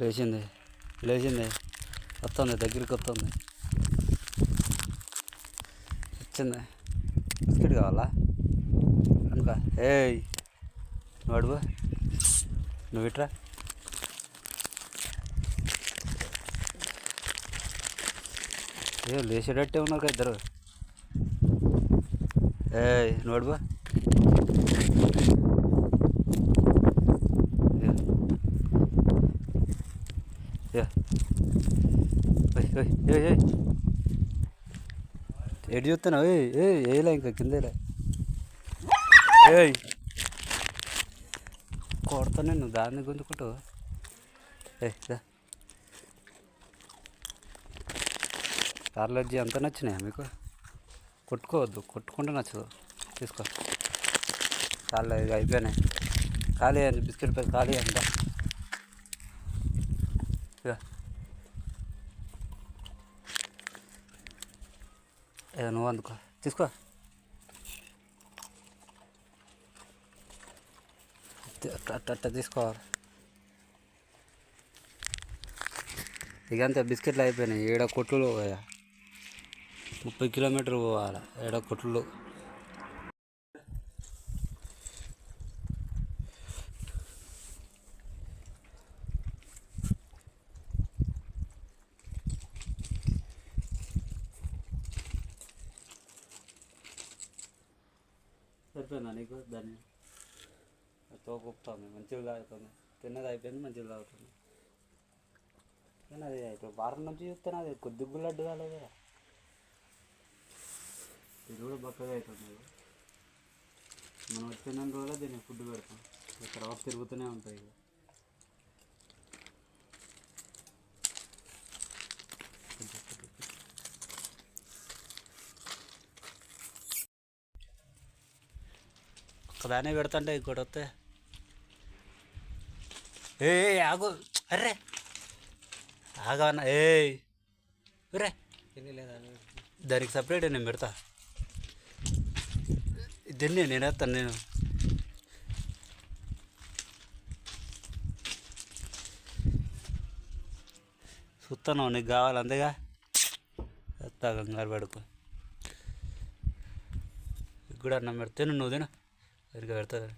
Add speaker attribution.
Speaker 1: లేచింది. లేచింది. వస్తుంది దగ్గరికి వస్తుంది. వచ్చింది. బిస్కెట్ కావాలా? అనుక ఏయ్ నువ్వు అడుగు. నువ్వు ఇట్రా ఏ లేచేటట్టే ఉన్నారు కదా ఇద్దరు. ఏయ్ నువ్వు అడుగు ఏ. ఏ. ఓయ్, ఓయ్, ఏయ్, ఏయ్. ఎటు చూస్తున్నావు? ఏ ఏలా ఇంకా కిందేలా ఏయ్. కొడతా నేను దాన్ని గుంజుకుంటూ ఏ పార్లర్జీ అంత నచ్చినాయా మీకు? కొట్టుకోవద్దు కొట్టుకుంటే నచ్చదు. తీసుకో. చాలా ఇక అయిపోయినాయి. ఖాళీ అని బిస్కెట్ ప్యాక్ ఖాళీ అంట ఇక ఏదో నువ్వు అందుకో. తీసుకో. అట్ట అట్ట అట్ట తీసుకోవాలి ఇక అంతే బిస్కెట్లు అయిపోయినాయి. ఏడ కొట్లు పోయా? ముప్పై కిలోమీటర్లు పోవాలి? ఏడ కొట్లు సరిపోయిందా నీకు దాన్ని తోకొప్పుతుంది మంచిగా తాగుతుంది తిన్నది అయిపోయింది మంచిగా తాగుతుంది కానీ అది ఇప్పుడు వారం నుంచి చూస్తాను అది కొద్ది లడ్డు కాలేదు కదా ఇది కూడా బక్కగా అవుతుంది మనం వచ్చిన రోజులే దీన్ని ఫుడ్ పెడతాం తర్వాత తిరుగుతూనే ఉంటాయి ఇక ఒకదానే పెడతాంటే ఇంకోటి వస్తే ఏ ఆగు. అర్రే. ఆగవన్న ఏ రే దానికి సపరేట్ నేను పెడతా. దీన్ని నేను వేస్తాను నేను. చూస్తాను నీకు కావాలి అంతేగా? వేస్తా కంగారు పడుకో. నీకు కూడా అన్నం పెడితే. నువ్వు తిన. సరిగ్గా పెడతారు